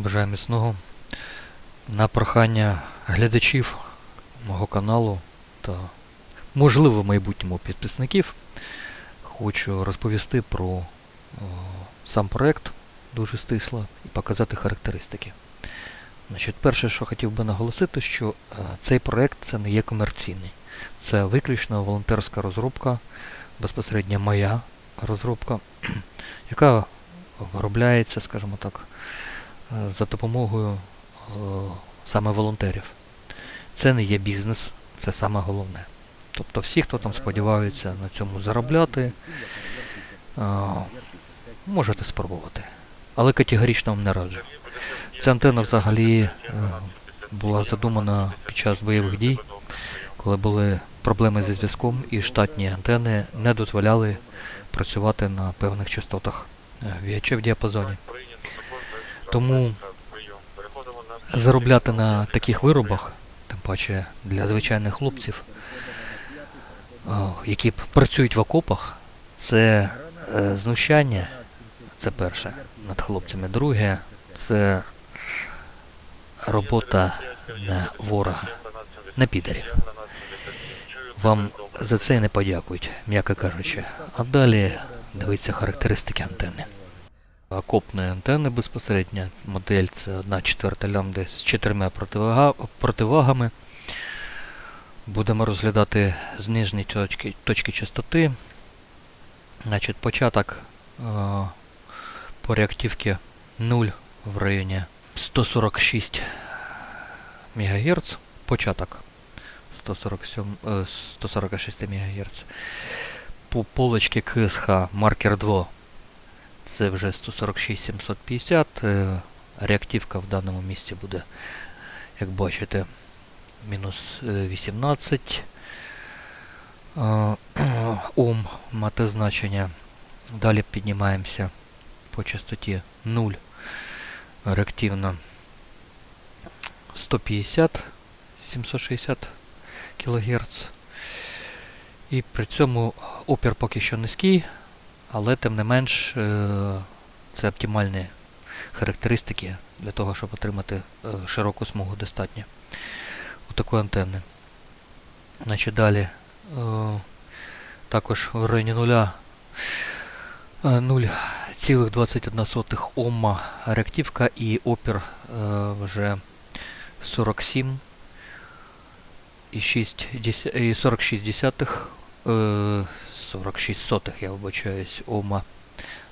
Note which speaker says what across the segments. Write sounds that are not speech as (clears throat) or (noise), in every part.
Speaker 1: Бажаю міцного. На прохання глядачів мого каналу та, можливо, в майбутньому підписників хочу розповісти про о, сам проект дуже стисло і показати характеристики. Значить, перше, що хотів би наголосити, що е, цей проект це не є комерційний. Це виключно волонтерська розробка, безпосередньо моя розробка, (clears throat) яка виробляється, скажімо так, за допомогою е, саме волонтерів. Це не є бізнес, це саме головне. Тобто всі, хто там сподіваються на цьому заробляти, е, можете спробувати. Але категорично вам не раджу. Ця антенна взагалі е, була задумана під час бойових дій, коли були проблеми зі зв'язком і штатні антени не дозволяли працювати на певних частотах е, VHF діапазоні. Тому заробляти на таких виробах, тим паче для звичайних хлопців, які працюють в окопах, це е, знущання, це перше над хлопцями. Друге, це робота на ворога, на підарів. Вам за це не подякують, м'яко кажучи. А далі дивіться характеристики антени. Окопної антени безпосередньо. Модель це 1 четверта лямбда з чотирма противагами. Будемо розглядати з нижньої точки, точки частоти. Значить, початок е, по реактивці 0 в районі 146 МГц. Початок 147, е, 146 МГц. По полочці КСХ маркер 2 це вже 146 750. е, Реактивка в даному місці буде, як бачите, мінус е, 18 е, Ом мати значення. Далі піднімаємося по частоті 0 реактивно 150 760 кГц. І при цьому опір поки що низький, але тим не менш е, це оптимальні характеристики для того, щоб отримати е, широку смугу достатньо у такої антенни. Значить, далі е, також в районі нуля е, 0,21 Ома реактивка і опір вже 47 і 6 дес- 46 десятих, 46 сотих, я вибачаюсь, Ома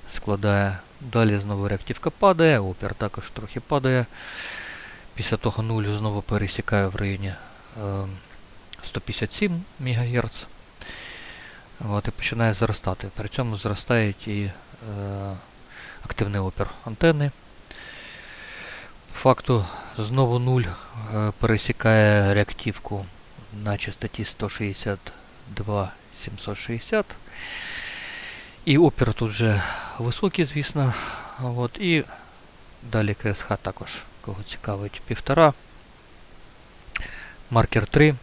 Speaker 1: складає. Далі знову реактивка падає, опір також трохи падає. Після того 0 знову пересікає в районі е, 157 МГц. От, і починає зростати. При цьому зростає і е, активний опір антени. По факту знову 0 е, пересікає реактивку на частоті 162 760. І опір тут вже високий, звісно. От, і далі КСХ також, кого цікавить, півтора. Маркер 3.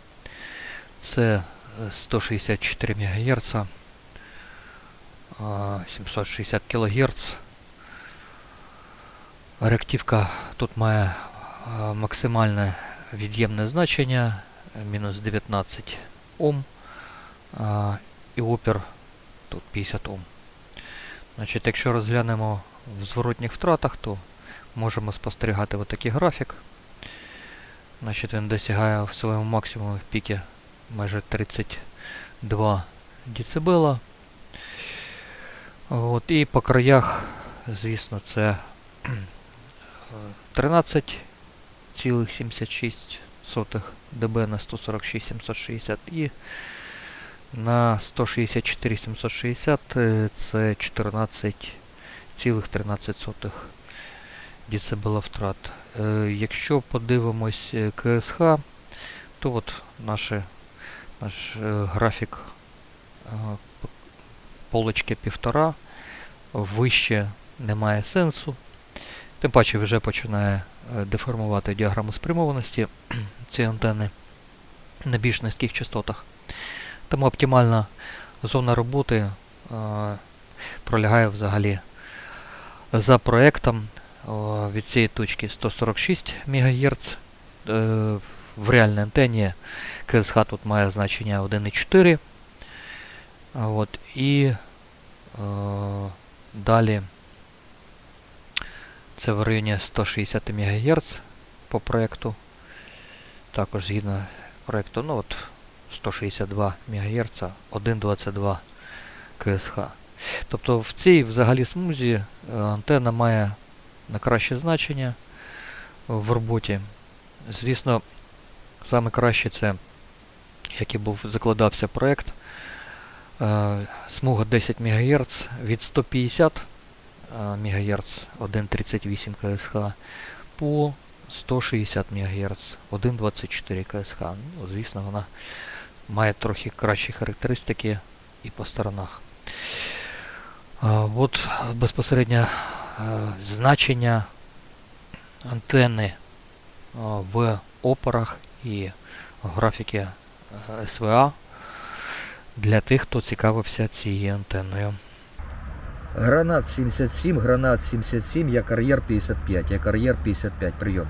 Speaker 1: Це е, 164 МГц. 760 кГц. Реактивка тут має максимальне від'ємне значення е, мінус 19 Ом. І опір тут 50 Ом. Значить, якщо розглянемо в зворотніх втратах, то можемо спостерігати отакий графік. Значить, він досягає в своєму максимумі в піки майже 32 дБ. От, і по краях, звісно, це (clears throat) е, 13,76 дБ на 146 760 і на 164 760 е, це 14,13 дБ втрат. Якщо подивимось е, КСХ, то от наші, наш е, графік е, полочки півтора, вище немає сенсу. Тим паче вже починає деформувати діаграму спрямованості (clears throat) цієї антени на більш низьких частотах. Тому оптимальна зона роботи е, пролягає взагалі за проектом від цієї точки 146 МГц. Е, в реальній антенні КСХ тут має значення 1,4. От, і е, далі це в районі 160 МГц по проєкту. Також згідно проєкту, ну от 162 МГц, 1,22 КСХ. Тобто в цій взагалі смузі е, антенна має на краще значення в роботі. Звісно, саме краще це, як і був закладався проєкт, е, смуга 10 МГц від 150 МГц 1,38 КСХ по 160 МГц 1,24 КСХ. Ну, звісно, вона має трохи кращі характеристики і по сторонах. От безпосередньо е, значення антенни в опорах і графіки е, СВА для тих, хто цікавився цією антенною.
Speaker 2: Гранат 77, гранат 77, я кар'єр 55, я кар'єр 55, прийом.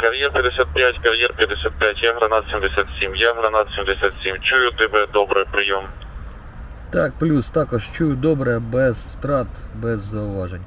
Speaker 3: Кар'єр 55, кар'єр 55, я гранат 77, я гранат 77. Чую тебе, добре, прийом.
Speaker 2: Так, плюс також чую добре, без втрат, без зауважень.